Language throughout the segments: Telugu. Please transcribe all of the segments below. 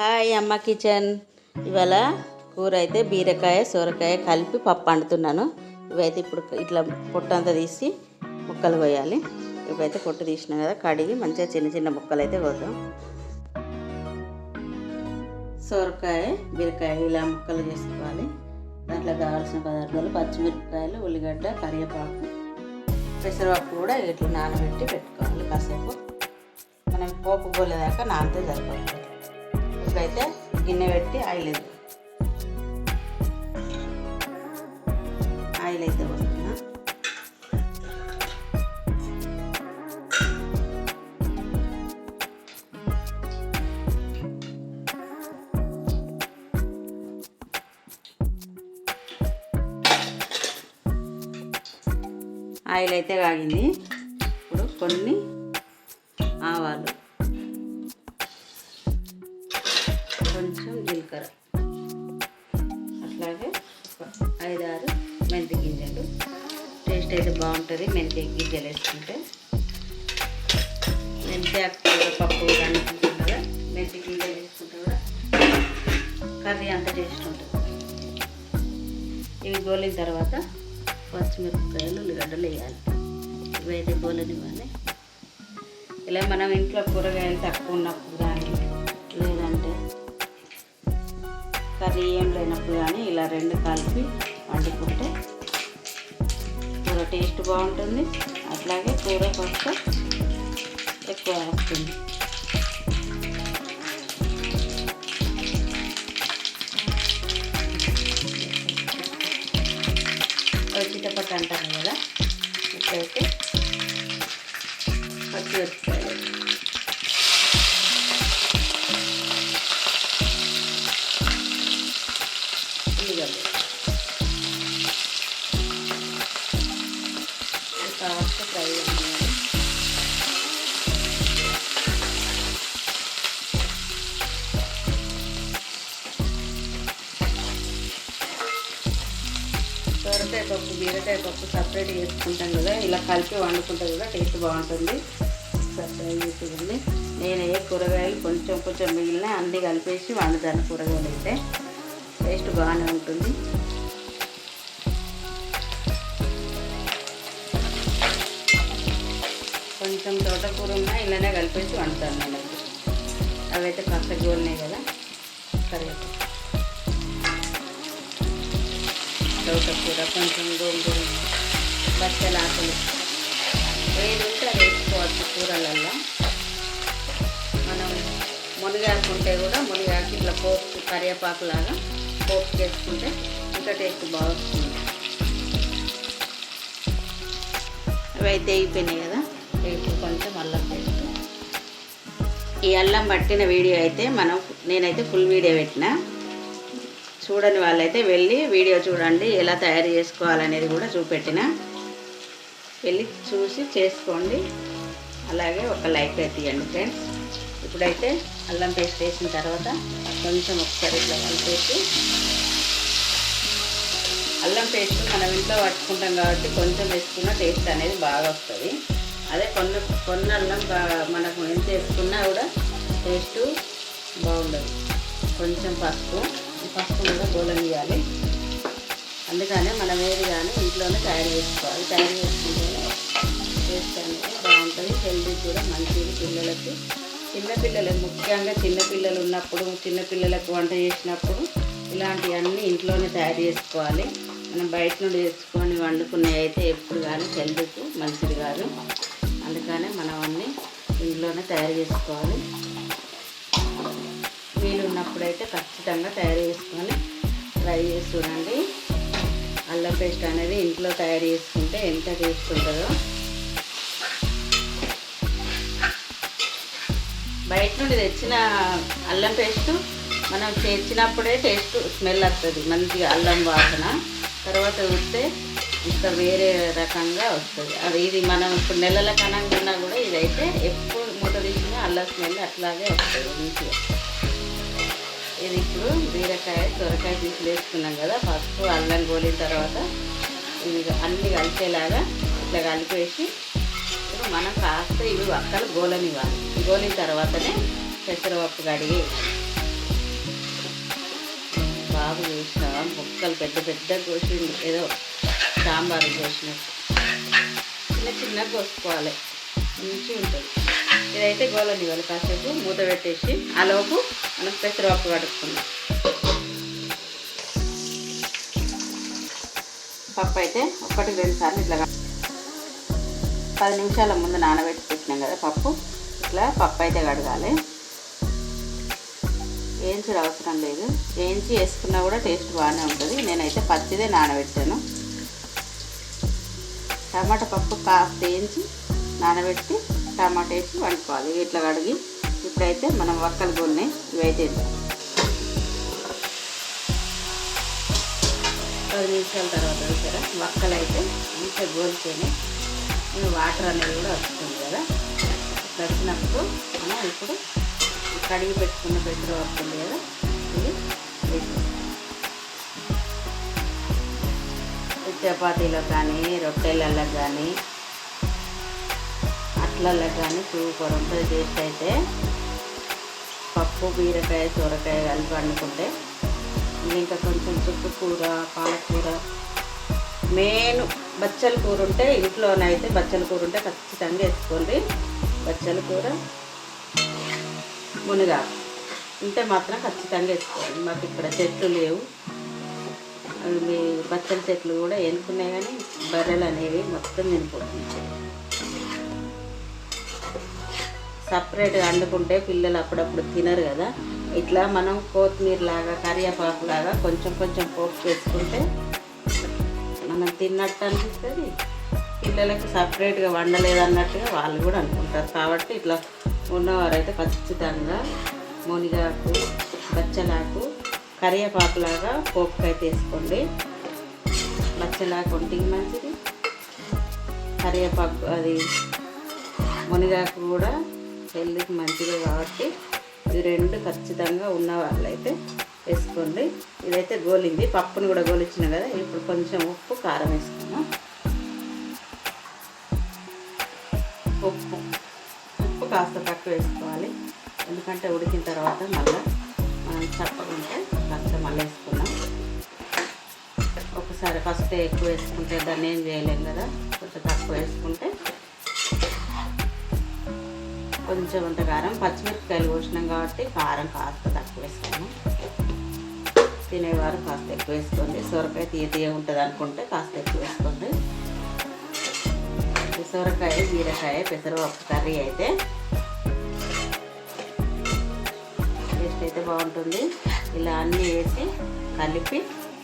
హాయ్ అమ్మ కిచెన్. ఇవాళ కూర అయితే బీరకాయ సొరకాయ కలిపి పప్పు వండుతున్నాను ఇవైతే ఇప్పుడు ఇట్లా పొట్టు అంతా తీసి ముక్కలు కోయాలి. ఇవైతే పొట్టు తీసిన కదా కడిగి మంచిగా చిన్న చిన్న ముక్కలు అయితే కోద్దాం. సొరకాయ బీరకాయ ఇలా ముక్కలు చేసుకోవాలి. దాంట్లో కావాల్సిన పదార్థాలు పచ్చిమిరపకాయలు ఉల్లిగడ్డ కరివేపాకు పెసరపప్పు కూడా ఇట్లా నానబెట్టి పెట్టుకోవాలి కాసేపు. మనం పోపు పోలేదాకా నానితే సరిపోతుంది. ఇప్పుడైతే గిన్నె పెట్టి ఆయిల్ వేద్దాం. ఆయిల్ అయితే పోతున్నా ఆయిల్ అయితే కాగింది. ఇప్పుడు కొన్ని కొంచెం జీలకర్ర. అట్లాగే ఐదారు మెంతి గింజలు టేస్ట్ అయితే బాగుంటుంది. మెంతి గింజలు వేసుకుంటే. మెంతి ఆకుకూర పప్పు అనుకుంటాం కదా. మెంతి గింజలు వేసుకుంటే కూడా కర్రీ అంత టేస్ట్ ఉంటుంది. ఇవి గోలిన తర్వాత పచ్చిమిరపకాయలు ఉల్లిగడ్డలు వేయాలి. ఇవైతే గోలనివ్వాలి. ఇలా మనం ఇంట్లో కూరగాయలు తక్కువ ఉన్నప్పుడు కానీ లేదంటే కర్రీ ఏం లేనప్పుడు కానీ ఇలా రెండు కలిపి వండుకుంటే కూర టేస్ట్ బాగుంటుంది. అట్లాగే కూర కొంచెం ఎక్కువ వస్తుంది. ఉల్లిగడ్డ కాస్త ఫ్రై చేయాలి. సొరకాయ పప్పు బీరకాయ పప్పు సపరేట్ చేసుకుంటాం కదా. ఇలా కలిపి వండుకుంటే కదా టేస్ట్ బాగుంటుంది. సపరేట్ నేను ఏ కూరగాయలు కొంచెం కొంచెం మిగిలిన అన్నీ కలిపేసి వండుతాను కూరగాయలు అయితే. టేస్ట్ బాగానే ఉంటుంది. కొంచెం తోటకూర ఉన్నా ఇలానే కలిపేసి వండుతాను నేను అవైతే కాస్త గోలినాయి కదా కరివేపాకు. తోటకూర కొంచెం గోంగూర బచ్చల ఆకులు ఏది ఉంటే అది వేసుకోవచ్చు కూరలల్లో. మనం మునిగాకుంటే కూడా మునిగాకు ఇట్లా పోపు కరివేపాకు లాగా పోపు చేసుకుంటే ఇంకా టేస్ట్ బాగుంటుంది అవి అయితే అయిపోయినాయి కదా? ఇప్పుడు కొంచెం అల్లం పేస్ట్. ఈ అల్లం పట్టిన వీడియో అయితే మనం నేనైతే ఫుల్ వీడియో పెట్టిన. చూడని వాళ్ళైతే వెళ్ళి వీడియో చూడండి ఎలా తయారు చేసుకోవాలనేది కూడా చూపెట్టిన. వెళ్ళి చూసి చేసుకోండి. అలాగే ఒక లైక్ అయితే ఇవ్వండి ఫ్రెండ్స్. ఇప్పుడైతే అల్లం పేస్ట్ వేసిన తర్వాత కొంచెం ఒకసారి ఇట్లా కలిపేసి అల్లం పేస్ట్ మనం ఇంట్లో పట్టుకుంటాం కాబట్టి కొంచెం వేసుకున్న టేస్ట్ అనేది బాగా వస్తుంది. అదే కొన్న కొన్న అల్లం మనకు ఎంత వేసుకున్నా కూడా టేస్ట్ బాగుండదు. కొంచెం పసుపు పసుపు కూడా గోలనియాలి అందుకనే మనం ఏది కానీ ఇంట్లోనే తయారు చేసుకోవాలి. తయారు చేసుకుంటేనే టేస్ట్ అనేది బాగుంటుంది. హెల్తీ కూడా మంచిది పిల్లలకి. చిన్నపిల్లలు ముఖ్యంగా చిన్నపిల్లలు ఉన్నప్పుడు చిన్నపిల్లలకు వంట చేసినప్పుడు ఇలాంటివన్నీ ఇంట్లోనే తయారు చేసుకోవాలి. మనం బయట నుండి తెచ్చుకొని వండుకునేవి అయితే ఎప్పుడు కానీ హెల్త్కు మంచిది కాదు. అందుకనే మనం అన్నీ ఇంట్లోనే తయారు చేసుకోవాలి. వీలు ఉన్నప్పుడైతే ఖచ్చితంగా తయారు చేసుకొని ట్రై చేసి చూడండి. అల్లం పేస్ట్ అనేది ఇంట్లో తయారు చేసుకుంటే ఎంత టేస్ట్ ఉంటుందో. బయట నుండి తెచ్చిన అల్లం పేస్ట్ మనం చేర్చినప్పుడే టేస్ట్ స్మెల్ వస్తుంది. మంచిగా అల్లం వాసన. తర్వాత చూస్తే ఇంకా వేరే రకంగా వస్తుంది. అది ఇది మనం ఇప్పుడు నెలల కనంగా కూడా ఇదైతే ఎప్పుడు మూత తీసిన అల్లం స్మెల్ అట్లాగే వస్తుంది మంచిగా. ఇది ఇప్పుడు బీరకాయ సొరకాయ తీసి వేసుకున్నాం కదా ఫస్ట్ అల్లం గోలిన తర్వాత ఇది అన్నీ కలిసేలాగా ఇట్లా కలిపేసి ఇప్పుడు మనం కాస్త ఇవి ఒక్కలు గోలనివ్వాలి. గోలిన తర్వాతనే పెసరపప్పు కడిగి బాగా వేసిన ముక్కలు పెద్ద పెద్ద కోసిండు. ఏదో సాంబారు కోసినట్టు. చిన్న చిన్న కోసుకోవాలి. మంచిగా ఉంటుంది. ఇదైతే గోలని ఇవ్వాలి కాసేపు మూత పెట్టేసి ఆ లోపు మనం పెసరపప్పు కడుక్కుందాం. పప్పు అయితే ఒకటి రెండు సార్లు ఇట్లా పది నిమిషాల ముందు నానబెట్టి పెట్టినాం కదా పప్పు. ఇట్లా పప్పు అయితే కడగాలి. వేయించుడు అవసరం లేదు. వేయించి వేసుకున్నా కూడా టేస్ట్ బాగానే ఉంటుంది. నేనైతే పచ్చిదే నానబెట్టాను. టమాటా పప్పు కాస్త వేయించి నానబెట్టి టమాటా వేసి వండుకోవాలి. ఇట్లా కడిగి ఇప్పుడైతే మనం వక్కలు కొన్ని ఇవైతే పది నిమిషాల తర్వాత చూసారా? వక్కలు అయితే మంచిగా వాటర్ అనేది కూడా వస్తుంది కదా. వచ్చినప్పుడు మనం ఇప్పుడు కడిగి పెట్టుకున్న పెసర వస్తుంది కదా. ఇది వేసేస్తాం. చపాతీలో కానీ రొట్టెలలో కానీ అట్లలో కానీ సూపర్ ఉంటుంది. టేస్ట్ అయితే పప్పు బీరకాయ సొరకాయ కలిపి వండుకుంటే ఇంకా కొంచెం చుట్టు కూర పాలకూర మెయిన్ బచ్చల కూర ఉంటే ఇంట్లోనైతే బచ్చల కూర ఉంటే ఖచ్చితంగా వేసుకోండి. బచ్చల కూర మునగాకు ఉంటే మాత్రం ఖచ్చితంగా వేసుకోండి. మాకు ఇక్కడ చెట్లు లేవు. అవి మీ బచ్చల చెట్లు కూడా ఎన్నుకున్నాయి కానీ బర్రెలు అనేవి మొత్తం తినిపోతుంది సపరేట్గా వండుకుంటే పిల్లలు అప్పుడప్పుడు తినరు కదా. ఇట్లా మనం కొత్తిమీర లాగా కరివేపాకు లాగా కొంచెం కొంచెం పోపు వేసుకుంటే మనం తిన్నట్టు అనిపిస్తుంది? పిల్లలకు సపరేట్గా వండలేదన్నట్టుగా వాళ్ళు కూడా అనుకుంటారు. కాబట్టి ఇట్లా ఉన్నవారైతే ఖచ్చితంగా మునిగాకు బచ్చలాకు కరివేపాకులాగా పోపుకాయ తీసుకోండి. బచ్చలాకు ఒంటికి మంచిది. కరివేపాకు అది మునిగాకు కూడా హెల్త్కి మంచిది కాబట్టి ఇది రెండు ఖచ్చితంగా ఉన్న వాళ్ళైతే వేసుకోండి. ఇదైతే గోలింది. పప్పుని కూడా గోలిచ్చిన కదా ఇప్పుడు కొంచెం ఉప్పు కారం వేసుకున్నాం ఉప్పు. ఉప్పు కాస్త తక్కువ వేసుకోవాలి. ఎందుకంటే ఉడికిన తర్వాత మళ్ళీ మనం చప్పకుంటే కాస్త మళ్ళీ వేసుకున్నాం ఒకసారి ఫస్ట్ ఎక్కువ వేసుకుంటే దాన్ని ఏం చేయలేం కదా కొంచెం తక్కువ వేసుకుంటే. కొంచెం అంత కారం. పచ్చిమిరపకాయలు పోసినాం కాబట్టి కారం కాస్త తక్కువ వేసుకున్నాం తినేవారు కాస్త ఎక్కువ వేసుకోండి. సొరకాయ తీయ తీయ ఉంటుంది అనుకుంటే కాస్త ఎక్కువ వేసుకోండి. సొరకాయ బీరకాయ పెసరపప్పు కర్రీ అయితే టేస్ట్ అయితే బాగుంటుంది. ఇలా అన్నీ వేసి కలిపి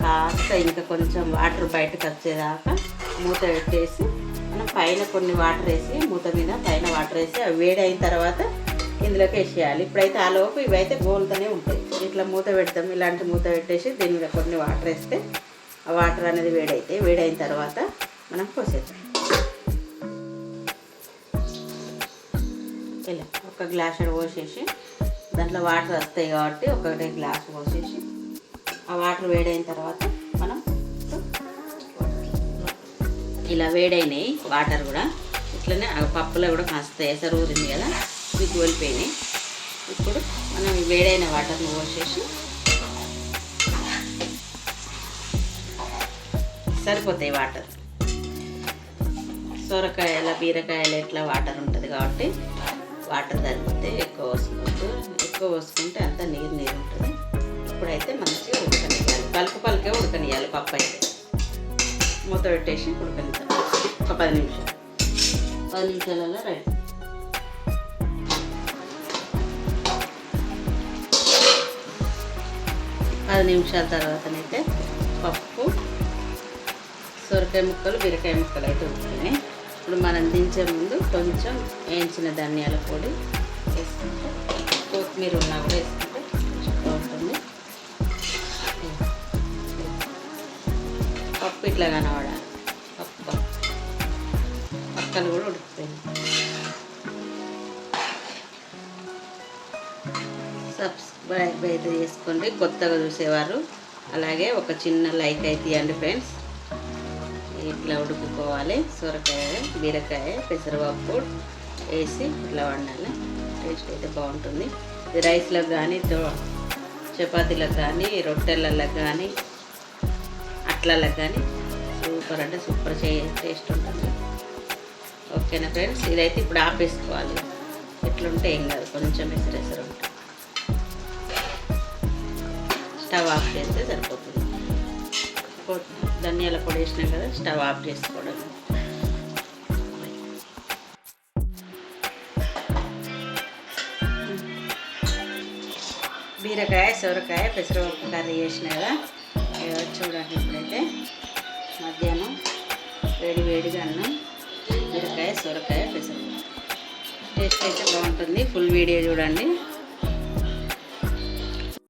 కాస్త ఇంకా కొంచెం వాటర్ బయటకు వచ్చేదాకా మూత పెట్టేసి మనం పైన కొన్ని వాటర్ వేసి మూత మీద పైన వాటర్ వేసి అవి వేడి అయిన తర్వాత ఇందులోకి వేసేయాలి. ఇప్పుడైతే ఆ లోపు ఇవైతే గోలుతూనే ఉంటాయి. ఇట్లా మూత పెడతాం. ఇలాంటి మూత పెట్టేసి దీని మీద కొన్ని వాటర్ వేస్తే ఆ వాటర్ అనేది వేడైతే వేడైన తర్వాత మనం పోసేద్దాం. ఇలా ఒక గ్లాస్ పోసేసి దాంట్లో వాటర్ వస్తాయి కాబట్టి ఒకటే గ్లాస్ పోసేసి ఆ వాటర్ వేడైన తర్వాత మనం ఇలా వేడైనాయి వాటర్ కూడా. ఇట్లనే పప్పులో కూడా కాస్త ఎసరు ఊరింది కదా ఇవి కోల్పోయినాయి మనం వేడైన వాటర్ని పోసేసి సరిపోతాయి వాటర్. సొరకాయల బీరకాయలు ఎట్లా వాటర్ ఉంటుంది కాబట్టి వాటర్ సరిపోతే ఎక్కువ పోసుకుంటూ ఎక్కువ పోసుకుంటే అంత నీరు నీరు ఉంటుంది. ఇప్పుడైతే మంచిగా ఉడకనియాలి పలుకు పలుకే ఉడకనియాలి పప్పు అయితే. మూత పెట్టేసి ఉడకనిద్దాం. ఒక పది నిమిషాలు. పది నిమిషాలలో రెడీ. పది నిమిషాల తర్వాతనైతే పప్పు సొరకాయ ముక్కలు బీరకాయ ముక్కలు అయితే ఉడికినాయి ఇప్పుడు మనం దించే ముందు కొంచెం వేయించిన ధనియాల పొడి వేసుకుంటే కొత్తిమీర ఉన్నా కూడా వేసుకుంటే బాగుంటుంది. పప్పు ఇట్లా కనబడాలి. పప్పు పక్కలు కూడా ఉడికిపోయింది. సబ్స్క్రైబ్ అయితే చేసుకోండి కొత్తగా చూసేవారు. అలాగే ఒక చిన్న లైక్ అయితే ఇవ్వండి ఫ్రెండ్స్. ఇట్లా ఉడుకుకోవాలి. సొరకాయ బీరకాయ పెసరపప్పు వేసి ఇట్లా వండాలి. టేస్ట్ అయితే బాగుంటుంది. ఇది రైస్లో కానీ చపాతీలకు కానీ రొట్టెలకు కానీ అట్లలకు కానీ సూపర్ అంటే సూపర్ చే టేస్ట్ ఉంటుంది. ఓకేనా ఫ్రెండ్స్? ఇదైతే ఇప్పుడు ఆపేసుకోవాలి. ఎట్లుంటే ఏం కాదు. కొంచెం ఎసరెసరు. ఉంటుంది స్టవ్ ఆఫ్ చేస్తే సరిపోతుంది. ధనియాల పొడి వేసినాం కదా స్టవ్ ఆఫ్ చేసుకోవడం. బీరకాయ సొరకాయ పెసరపప్పు కర్రీ చేసిన కదా చూడండి ఇప్పుడైతే. మధ్యాహ్నం వేడి వేడిగా అన్నం బీరకాయ సొరకాయ పెసరపప్పు. టేస్ట్ అయితే బాగుంటుంది. ఫుల్ వీడియో చూడండి.